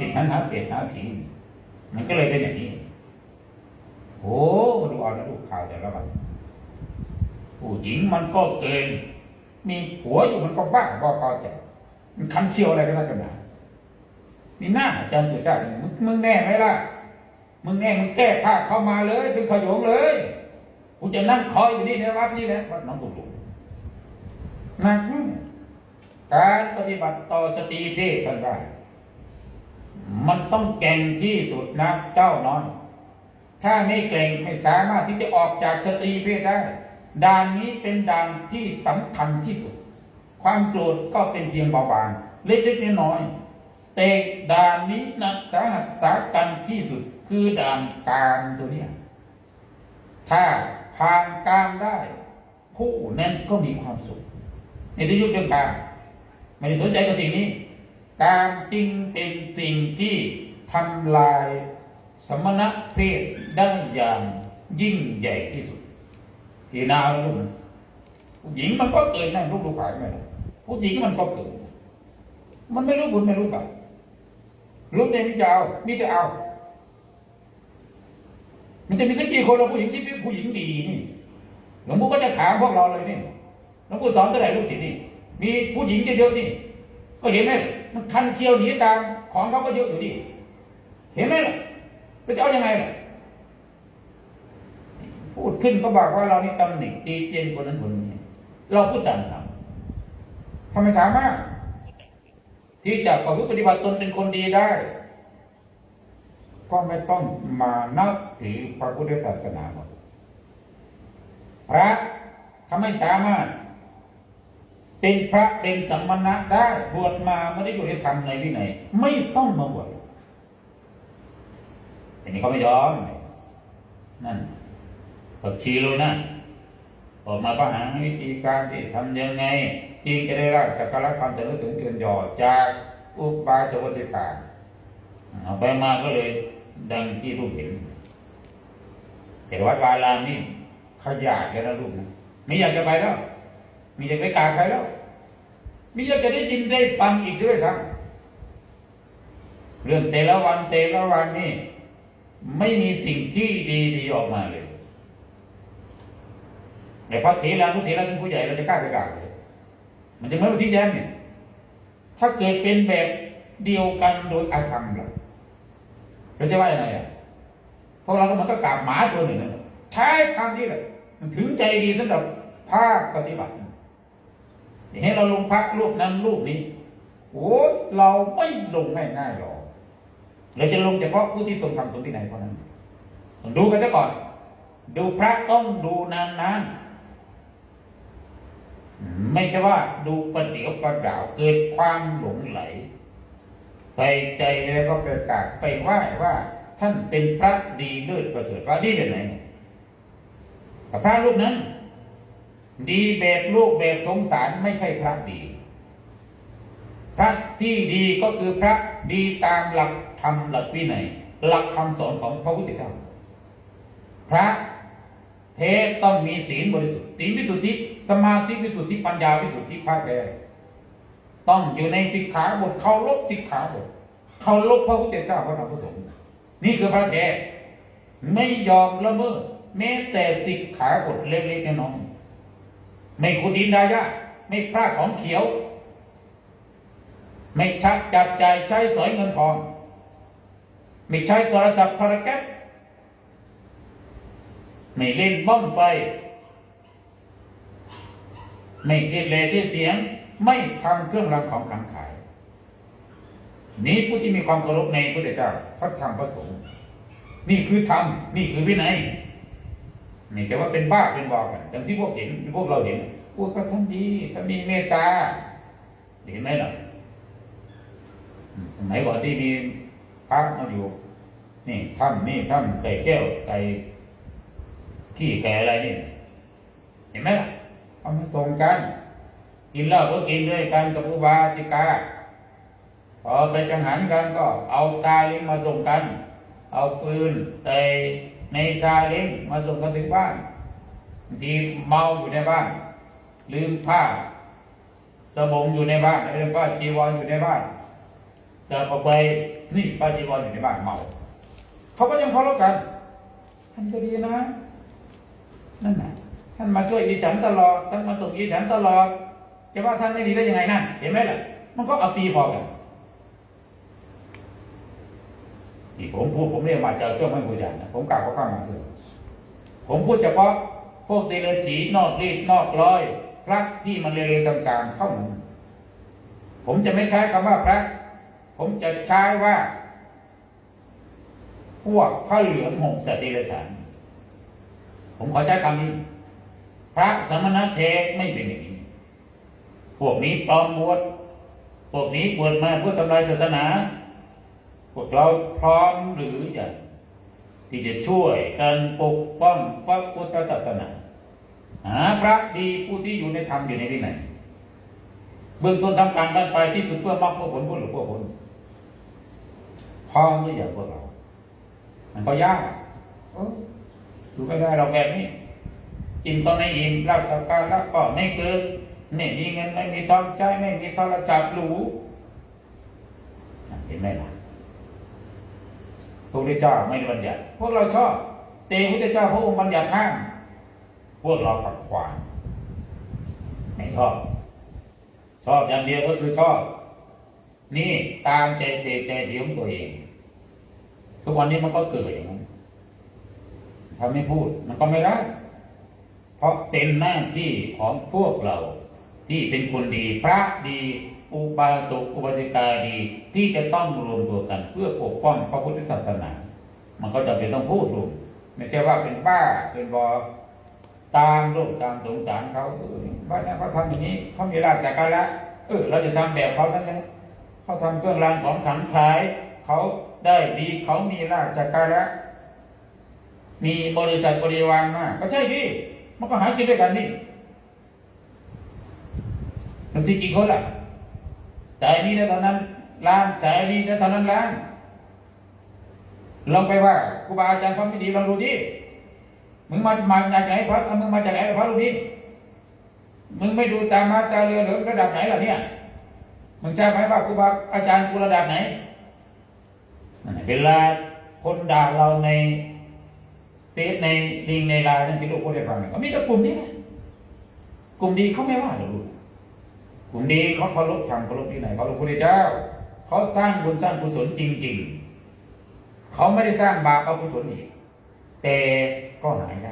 ติดนั้นหาเปรตหาผีมันก็เลยเป็นอย่างนี้โอ้ดูเอาแล้วดูข่าวแต่ละวันผู้หญิงมันก็เกินมีผัวอยู่มันก็บ้าบอพอใจมันคันเชียวอะไรกันนักกันหนามีหน้าอาจารย์สุชาติมึงมึงแน่ไหมล่ะ มึงแน่มึงแก้ผ้าเข้ามาเลยเป็นขยงเลยกูจะนั่งคอยอยู่นี่ในวัดนี่แหละวัดน้องกุฎหนักมาการปฏิบัติต่อสตรีเพศกันว่า มันต้องแก่งที่สุดนะเจ้านอยถ้าไม่เก่งไม่สามารถที่จะออกจากสตรีเพศได้ด่านนี้เป็นด่านที่สำคัญที่สุด ความโกรธก็เป็นเพียงเบาบางเล็กๆน้อยๆแต่ด่านนี้หนักสาหัสสากันที่สุดคือด่านการตัวเนี้ยถ้าผ่านการได้ ผู้นั้นก็มีความสุขในที่ยุคเรื่องการไม่สนใจกับสิ่งนี้ การจริงเป็นสิ่งที่ทำลายสมณะเพศได้อย่างยิ่งใหญ่ที่สุดที่นาลูกผู้หญิงมันก็เกิดนะลูกลูกขายไหมล่ะผู้หญิงมันก็เกิด มันไม่รู้บุญไม่รู้บาปรู้แต่มิจะเอามิจะเอา มันจะมีสักกี่คนเราผู้หญิงที่เป็นผู้หญิงดีนี่หลวงปู่ก็จะถามพวกเราเลยนี่หลวงปู่สอนเท่าไหร่ลูกศิษย์นี่ มีผู้หญิงเยอะๆนี่ ก็เห็นไหม มันคันเคียวหนีตามของเขาก็เยอะอยู่ดิเห็นไหมล่ะไปจะเอายังไงล่ะพูดขึ้นก็บอกว่าเรานี่ตำหนิตีเตียนคนนั้นคนนี้เราพูดตามธรรมทำไมสามารถที่จะประพฤติปฏิบัติตนเป็นคนดีได้ ก็ไม่ต้องมานับถือพระพุทธศาสนาหมดพระถ้าไม่สามารถ เป็นพระเป็นสัมมณะได้บวชมาไม่ได้อยู่ในธรรมในวินัยไม่ต้องมาบวชอันนี้เขาไม่ยอมนั่นผักชีเลยนะออกมาก็หารวิธีการที่ทำยังไงจริงจะได้รับสักการะความเจริญถึงเตือนหยอดจากอุบาจวสิตาเอาไปมาก็เลยดังที่รูปเห็นแต่วัดวาลามนี่ขยาดกันแล้วลูกนะไม่อยากจะไปแล้ว มีอยากไปกาใครแล้ว มีอยากจะได้ยินได้ฟังอีกด้วยครับ เรื่องแต่ละวันแต่ละวันนี่ไม่มีสิ่งที่ดีดีๆออกมาเลยแต่พระเถระนุเถระเป็นผู้ใหญ่เราจะกล้าไปกราบเลยมันจะเหมือนวันที่แย้มเนี่ย ถ้าเกิดเป็นแบบเดียวกันโดยอาธรรมล่ะเราจะว่ายังไงอะพวกเราก็เหมือนกับกาบหมาตัวหนึ่งนะใช้คำนี้แหละมันถึงใจดีสำหรับภาคปฏิบัติ ให้เราลงพระรูปนั้นรูปนี้โอ้เราไม่ลงง่ายๆหรอกเราจะลงเฉพาะผู้ที่ทรงทำทรงที่ไหนเท่านั้นดูกันซะก่อน ดูพระต้องดูนานๆไม่ใช่ว่าดูประเดี๋ยวประดาวเกิดความหลงไหล ไปใจแล้วก็ประกาศไปไหว้ว่าท่านเป็นพระดีเลิศประเสริฐพระดีแบบไหนพระรูปนั้น ดีแบบลูกแบบสงสารไม่ใช่พระดี พระที่ดีก็คือพระดีตามหลักธรรมหลักวินัยหลักคำสอนของพระพุทธเจ้าพระเทศต้องมีศีลบริสุทธิ์ศีลวิสุทธิ สมาธิวิสุทธิปัญญาวิสุทธิพระแท้ต้องอยู่ในสิกขาบทเคารพสิกขาบทเคารพพระพุทธเจ้าพระธรรมพระสงฆ์นี่คือพระแท้ไม่ยอมละเมิดแม้แต่สิกขาบทเล็กๆน้อยๆ ไม่ขุดดินดายะ ไม่พลาดของเขียว ไม่ชักจับใจใช้สอยเงินทองไม่ใช้โทรศัพท์โทรแก๊ปไม่เล่นบ้องไฟ ไม่เกลียดที่เสียง ไม่ทำเครื่องรางของขังขาย นี้ผู้ที่มีความเคารพในพระเจ้าพระธรรมพระสงฆ์นี่คือธรรมนี่คือวินัย นี่แต่ว่าเป็นบ้าเป็นบอกันอย่างที่พวกเห็นพวกเราเห็นพวกก็ท่านดีท่านมีเมตตาเห็นไหมล่ะอืมสมัยก่อนที่มีพระมาอยู่ นี่ท่านนี่ท่านไก่แก้วไก่ขี้ไก่อะไรนี่เห็นไหมล่ะเอามาส่งกันกินเหล้าก็กินด้วยกันกับอุบาสิกาพอไปจังหันกันก็เอาซาลิงมาส่งกัน เอาฟืนใส่ ในซาเล้งมาส่งกันถึงบ้านทีเมาอยู่ในบ้าน ลืมผ้าสบงอยู่ในบ้านลืมผ้าจีวรอยู่ในบ้านจะเอาไปนี่ปาจีวรอยู่ในบ้านเมาเขาก็ยังเคารพกันท่านก็ดีนะนั่นน่ะท่านมาช่วยดิฉันตลอดท่านมาส่งดิฉันตลอดจะว่าท่านไม่ดีได้ยังไงนั่นเห็นไหมล่ะ มันก็เอาตีพอกัน ที่ผมพูดผมเรียกมาเจอเครื่องไม่บูชานะผมกล่าวเขาข้างมาคือผมพูดเฉพาะพวกเดรัจฉีนอกรีดนอกร้อยพระที่มันเร็วๆต่างๆเข้านั้นผมจะไม่ใช้คำว่าพระ ผมจะใช้ว่า พวกพระเหลืองหงสติเดรัจฉานผมขอใช้คำนี้ พระสมณเทศไม่เป็นอย่างนี้ พวกนี้ปลอมบวชพวกนี้บวชมาเพื่อทำลายศาสนา พวกเราพร้อมหรือยังที่จะช่วยกันปกป้องพระพุทธศาสนาหาพระดีผู้ที่อยู่ในธรรมอยู่ในวินัยเบื้องต้นทำการบ้านไปที่สุดเพื่อมรรคเพื่อผลเพื่อหลุดเพื่อผลพร้อมหรือยังพวกเรา มันก็ยากเออดูไม่ได้เราแบบนี้กินก็ไม่อิ่มเหล้าสักการะก็ไม่เกินไม่มีเงินไม่มีทองใช้ไม่มีโทรศัพท์หรูเห็นไหมล่ะ พระพุทธเจ้าไม่ได้บัญญัติ พวกเราชอบเตพระพุทธเจ้าพระองค์บัญญัติห้ามพวกเราขัดขวางไม่ชอบ ชอบอย่างเดียวก็คือชอบ นี่ตามใจเตใจเดียวตัวเอง ทุกวันนี้มันก็เกิดอย่างนั้นถ้าไม่พูดมันก็ไม่ได้เพราะเป็นหน้าที่ของพวกเรา ที่เป็นคนดีพระดี อุบาสกอุบาสิกาดีที่จะต้องรวมตัวกัน เพื่อปกป้องพระพุทธศาสนา มันก็จะเป็นต้องพูดรวมไม่ใช่ว่าเป็นบ้าเป็นบอตามโลกตามสงสารเขาเออบ้านนั้เขาทำอย่างนี้เขามีราชการละเออเราจะทำแบบเขาทั้งนั้นเขาทำเครื่องรางของขลังขายเขาได้ดีเขามีราชการะมีบริษัทบริวารมากก็ใช่ดิมันก็หากินด้วยกันนี่มันสิกี่คนล่ะ สายนี้ได้เท่านั้นล้านสายนี้ได้เท่านั้นล้านลองไปว่าครูบาอาจารย์เขาไม่ดีลองดูดิมึงมามาจากไหนพระมึงมาจากไหนพระรูปนี้มึงไม่ดูตามมาตาเรือเหลืองระดับไหนล่ะเนี่ยมึงทราบไหมว่าครูบาอาจารย์กูระดับไหนเวลาคนด่าเราในเฟซในลิงในไลน์นั่นที่ลูกพูดให้ฟังเนี่ยก็มีแต่กลุ่มนี้กลุ่มดีเขาไม่ว่าหรอก กกลุ่มดีเขาเคารพธรรมเคารพที่ไหนเคารพพระพุทธเจ้าเขาสร้างบุญสร้างกุศลจริง ๆ เขาไม่ได้สร้างบาปเอากุศลอีกแต่ก็หายได้